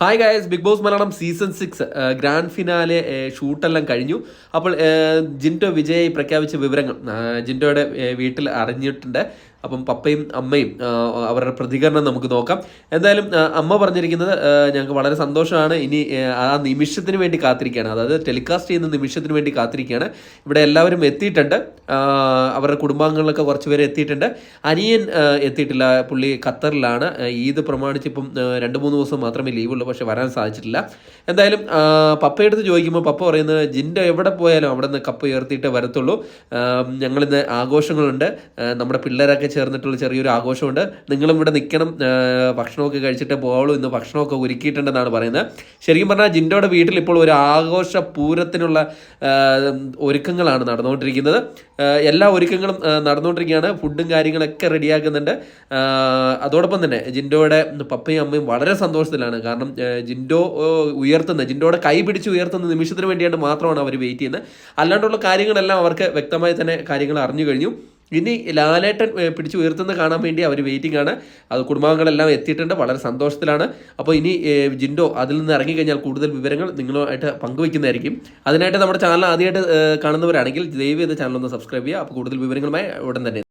Hi guys Bigg Boss Malayalam season six grand finale ഷൂട്ടെല്ലാം കഴിഞ്ഞു. അപ്പോൾ ജിന്റോ ജിൻഡോ വിജയ് പ്രഖ്യാപിച്ച വിവരങ്ങൾ ജിന്റോയുടെ വീട്ടിൽ അറിഞ്ഞിട്ടുണ്ട്. അപ്പം പപ്പയും അമ്മയും അവരുടെ പ്രതികരണം നമുക്ക് നോക്കാം. എന്തായാലും അമ്മ പറഞ്ഞിരിക്കുന്നത് ഞങ്ങൾക്ക് വളരെ സന്തോഷമാണ്. ഇനി ആ, നിമിഷത്തിന് വേണ്ടി കാത്തിരിക്കുകയാണ്. അതായത് ടെലികാസ്റ്റ് ചെയ്യുന്ന നിമിഷത്തിന് വേണ്ടി കാത്തിരിക്കുകയാണ്. ഇവിടെ എല്ലാവരും എത്തിയിട്ടുണ്ട്. അവരുടെ കുടുംബാംഗങ്ങളിലൊക്കെ കുറച്ച് പേര് എത്തിയിട്ടുണ്ട്. അനിയൻ എത്തിയിട്ടില്ല. പുള്ളി ഖത്തറിലാണ്. ഈദ് പ്രമാണിച്ച് ഇപ്പം രണ്ട് മൂന്ന് ദിവസം മാത്രമേ ലീവുള്ളൂ. പക്ഷെ വരാൻ സാധിച്ചിട്ടില്ല. എന്തായാലും പപ്പയെടുത്ത് ചോദിക്കുമ്പോൾ പപ്പ പറയുന്നത് ജിന്റെ എവിടെ പോയാലും അവിടെ നിന്ന് കപ്പ് ഉയർത്തിയിട്ടേ വരത്തുള്ളൂ. ഞങ്ങളിന്ന് ആഘോഷങ്ങളുണ്ട്. നമ്മുടെ പിള്ളേരൊക്കെ ചേർന്നിട്ടുള്ള ചെറിയൊരു ആഘോഷമുണ്ട്. നിങ്ങളും ഇവിടെ നിൽക്കണം. ഭക്ഷണമൊക്കെ കഴിച്ചിട്ട് പോകുള്ളൂ ഇന്ന് ഭക്ഷണമൊക്കെ ഒരുക്കിയിട്ടുണ്ടെന്നാണ് പറയുന്നത്. ശരിക്കും പറഞ്ഞാൽ ജിൻഡോയുടെ വീട്ടിൽ ഇപ്പോൾ ഒരു ആഘോഷ പൂരത്തിനുള്ള ഒരുക്കങ്ങളാണ് നടന്നുകൊണ്ടിരിക്കുന്നത്. എല്ലാ ഒരുക്കങ്ങളും നടന്നുകൊണ്ടിരിക്കുകയാണ്. ഫുഡും കാര്യങ്ങളൊക്കെ റെഡിയാക്കുന്നുണ്ട്. അതോടൊപ്പം തന്നെ ജിൻഡോയുടെ പപ്പയും അമ്മയും വളരെ സന്തോഷത്തിലാണ്. കാരണം ജിൻഡോ ഉയർത്തുന്ന ജിൻഡോയുടെ കൈ പിടിച്ച് ഉയർത്തുന്ന നിമിഷത്തിന് വേണ്ടിയാണ് മാത്രമാണ് അവർ വെയിറ്റ് ചെയ്യുന്നത്. അല്ലാണ്ടുള്ള കാര്യങ്ങളെല്ലാം അവർക്ക് വ്യക്തമായി തന്നെ കാര്യങ്ങൾ അറിഞ്ഞു കഴിഞ്ഞു. ഇനി ലാലേട്ടൻ പിടിച്ചു ഉയർത്തുന്ന കാണാൻ വേണ്ടി അവർ വെയിറ്റിംഗ് ആണ്. അത് കുടുംബാംഗങ്ങളെല്ലാം എത്തിയിട്ടുണ്ട് വളരെ സന്തോഷത്തിലാണ്. അപ്പോൾ ഇനി ജിൻഡോ അതിൽ നിന്ന് ഇറങ്ങിക്കഴിഞ്ഞാൽ കൂടുതൽ വിവരങ്ങൾ നിങ്ങളുമായിട്ട് പങ്കുവയ്ക്കുന്നതായിരിക്കും. അതിനായിട്ട് നമ്മുടെ ചാനൽ ആദ്യമായിട്ട് കാണുന്നവരാണെങ്കിൽ ദയവ് ചെയ്ത് ചാനൽ ഒന്ന് സബ്സ്ക്രൈബ് ചെയ്യുക. അപ്പോൾ കൂടുതൽ വിവരങ്ങളുമായി ഉടൻ തന്നെ